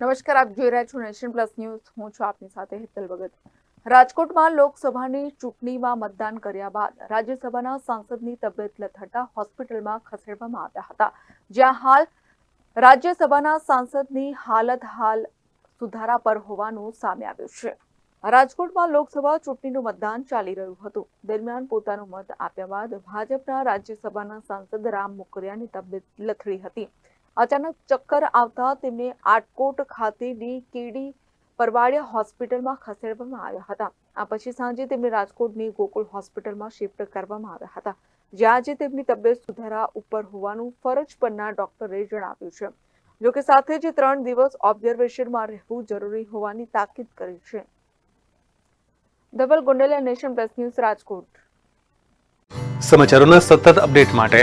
નમસ્કાર, આપ જોઈ રહ્યા છો નેશન પ્લસ ન્યૂઝ. હું છું આપની સાથે હેતલ ભગત. રાજકોટમાં લોકસભાની ચૂંટણીમાં મતદાન કર્યા બાદ રાજ્યસભાના સાંસદની તબિયત લથડતા હોસ્પિટલમાં ખસેડવામાં આવ્યા હતા, જ્યાં હાલ રાજ્યસભાના સાંસદની હાલત હાલ સુધારા પર હોવાનું સામે આવ્યું છે. રાજકોટમાં લોકસભા ચૂંટણીનું મતદાન ચાલી રહ્યું હતું. દરમિયાન પોતાનો મત આપ્યા બાદ ભાજપના રાજ્યસભાના સાંસદ રામ મોકરિયાની તબિયત લથડી હતી. અચાનક ચક્કર આવતા તેમને આટકોટ ખાતેની કેડી પરવાડિયા હોસ્પિટલમાં ખસેડવામાં આવ્યા હતા. આ પછી સાંજે તેમને રાજકોટની ગોકુળ હોસ્પિટલમાં શિફ્ટ કરવામાં આવ્યા હતા. જ્યાં આજે તેમની તબિયત સુધારા ઉપર હોવાનું ફરજ પરના ડોક્ટરે જણાવ્યું છે. જોકે સાથે જ ત્રણ દિવસ ઓબ્ઝર્વેશનમાં રહેવું જરૂરી હોવાની તાકીદ કરી છે. Dhaval Gondaliya nation plus news Rajkot. સમાચારોના સતત અપડેટ માટે